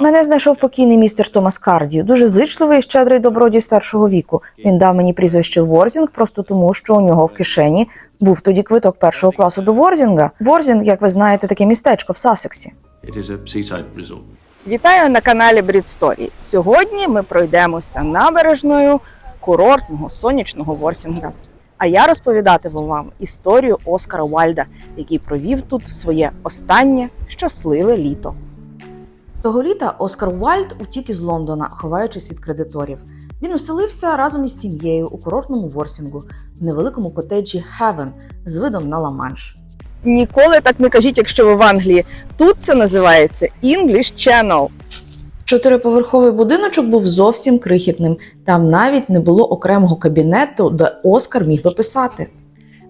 Мене знайшов покійний містер Томас Карді, дуже зичливий і щедрий добродій старшого віку. Він дав мені прізвище Ворзінг просто тому, що у нього в кишені був тоді квиток першого класу до Ворзінга. Ворзінг, як ви знаєте, таке містечко в Сасексі. It is a seaside resort. Вітаю на каналі Брід Сторі. Сьогодні ми пройдемося набережною курортного сонячного Ворсінга. А я розповідатиму вам історію Оскара Вальда, який провів тут своє останнє щасливе літо. Того літа Оскар Уальд утік із Лондона, ховаючись від кредиторів. Він оселився разом із сім'єю у курортному Ворсінгу в невеликому котеджі Хевен з видом на Ла-Манш. Ніколи так не кажіть, якщо ви в Англії. Тут це називається English Channel. Чотириповерховий будиночок був зовсім крихітним. Там навіть не було окремого кабінету, де Оскар міг би писати.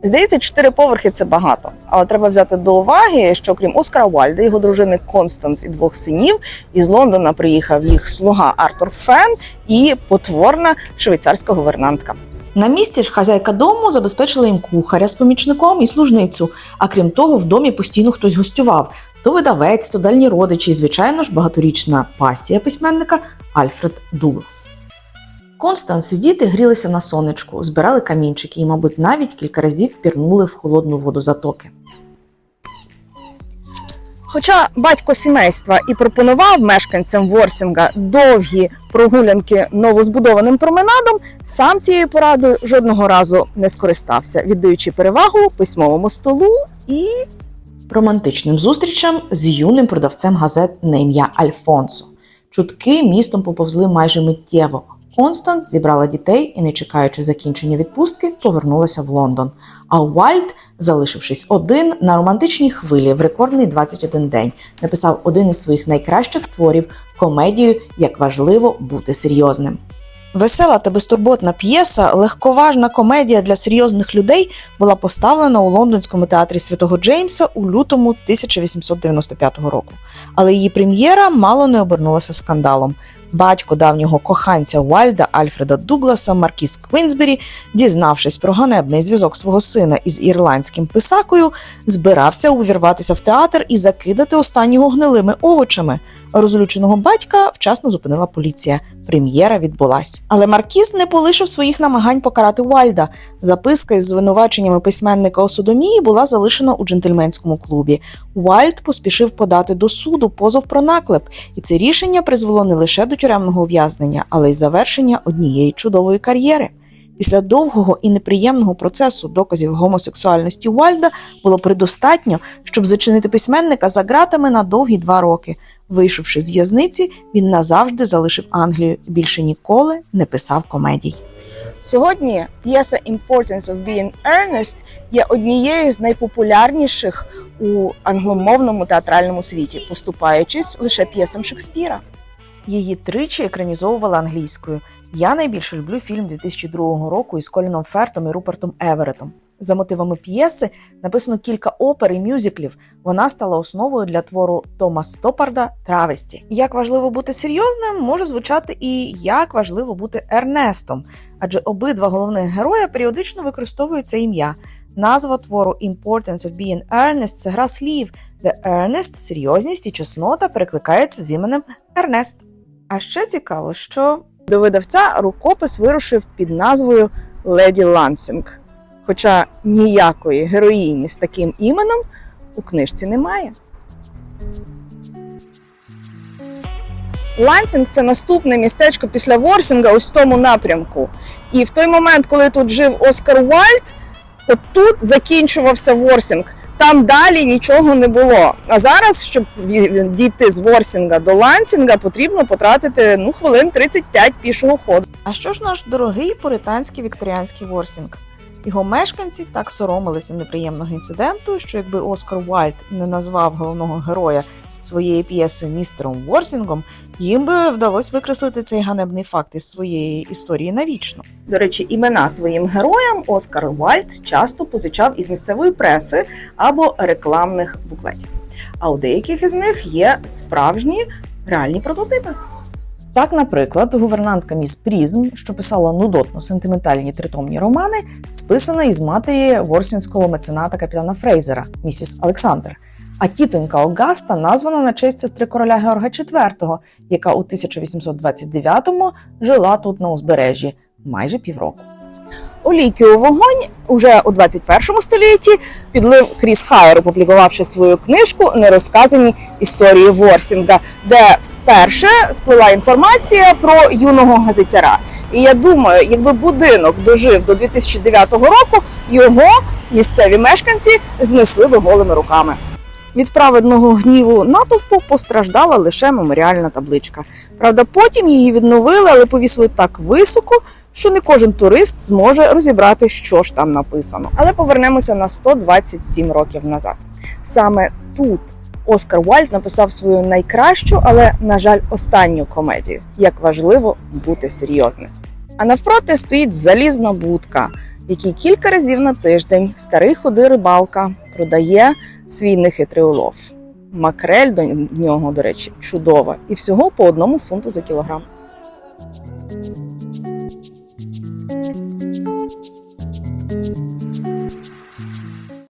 Здається, чотири поверхи це багато. Але треба взяти до уваги, що крім Оскара Вальда, його дружини Констанс і двох синів, із Лондона приїхав їх слуга Артур Фен і потворна швейцарська гувернантка. На місці ж хазяйка дому забезпечила їм кухаря з помічником і служницю. А крім того, в домі постійно хтось гостював: то видавець, то дальні родичі, і, звичайно ж, багаторічна пасія письменника Альфред Дуглас. Констанс і діти грілися на сонечку, збирали камінчики і, мабуть, навіть кілька разів пірнули в холодну воду затоки. Хоча батько сімейства і пропонував мешканцям Ворсінга довгі прогулянки новозбудованим променадом, сам цією порадою жодного разу не скористався, віддаючи перевагу письмовому столу і романтичним зустрічам з юним продавцем газет на ім'я Альфонсо. Чутки містом поповзли майже миттєво. Констанс зібрала дітей і, не чекаючи закінчення відпустки, повернулася в Лондон. А Уальд, залишившись один на романтичній хвилі в рекордний 21 день, написав один із своїх найкращих творів комедію Як важливо бути серйозним. Весела та безтурботна п'єса, легковажна комедія для серйозних людей була поставлена у лондонському театрі Святого Джеймса у лютому 1895 року. Але її прем'єра мало не обернулася скандалом. Батько давнього коханця Уальда Альфреда Дугласа, Маркіс Квінсбері, дізнавшись про ганебний зв'язок свого сина із ірландським писакою, збирався увірватися в театр і закидати останнього гнилими овочами. Розлюченого батька вчасно зупинила поліція. Прем'єра відбулась. Але Маркіз не полишив своїх намагань покарати Уальда. Записка із звинуваченнями письменника у содомії була залишена у джентльменському клубі. Уальд поспішив подати до суду позов про наклеп, і це рішення призвело не лише до тюремного ув'язнення, але й завершення однієї чудової кар'єри. Після довгого і неприємного процесу доказів гомосексуальності Уальда було предостатньо, щоб зачинити письменника за ґратами на довгі два роки. Вийшовши з в'язниці, він назавжди залишив Англію і більше ніколи не писав комедій. Сьогодні п'єса Importance of Being Earnest є однією з найпопулярніших у англомовному театральному світі, поступаючись лише п'єсам Шекспіра. Її тричі екранізовували англійською. Я найбільше люблю фільм 2002 року із Коліном Фертом і Рупертом Еверетом. За мотивами п'єси написано кілька опер і мюзиклів. Вона стала основою для твору Тома Стопарда Травесті. Як важливо бути серйозним, може звучати і як важливо бути Ернестом, адже обидва головних героя періодично використовують це ім'я. Назва твору Importance of Being Earnest – це гра слів, де earnest – серйозність і чеснота перекликається з іменем Ернест. А ще цікаво, що До видавця рукопис вирушив під назвою Леді Лансінг. Хоча ніякої героїні з таким іменем у книжці немає. Лансінг це наступне містечко після Ворсінга ось в тому напрямку. І в той момент, коли тут жив Оскар Вальд, от тут закінчувався Ворсінг. Там далі нічого не було. А зараз, щоб дійти з Ворсінга до Лансінга, потрібно потратити ну, хвилин 35 пішого ходу. А що ж наш дорогий пуританський вікторіанський Ворсінг? Його мешканці так соромилися неприємного інциденту, що якби Оскар Уальд не назвав головного героя своєї п'єси містером Ворсінгом, їм би вдалося викреслити цей ганебний факт із своєї історії навічно. До речі, імена своїм героям Оскар Вальд часто позичав із місцевої преси або рекламних буклетів. А у деяких із них є справжні реальні прототипи. Так, наприклад, гувернантка міс Прізм, що писала нудотно сентиментальні тритомні романи, списана із матері ворсінського мецената капітана Фрейзера, місіс Олександр. А тітонька Огаста названа на честь сестри короля Георга IV, яка у 1829-му жила тут на узбережжі майже півроку. Олійки у вогонь уже у 21 столітті підлив Кріс Хайер, опублікувавши свою книжку Нерозказані історії Ворсінга, де вперше сплила інформація про юного газетяра. І я думаю, якби будинок дожив до 2009 року, його місцеві мешканці знесли би голими руками. Від праведного гніву натовпу постраждала лише меморіальна табличка. Правда, потім її відновили, але повісили так високо, що не кожен турист зможе розібрати, що ж там написано. Але повернемося на 127 років назад. Саме тут Оскар Вальд написав свою найкращу, але, на жаль, останню комедію. Як важливо бути серйозним. А навпроти стоїть залізна будка, якій кілька разів на тиждень старий худий рибалка продає свій нехитрий улов. Макрель до нього, до речі, чудова, і всього по одному фунту за кілограм.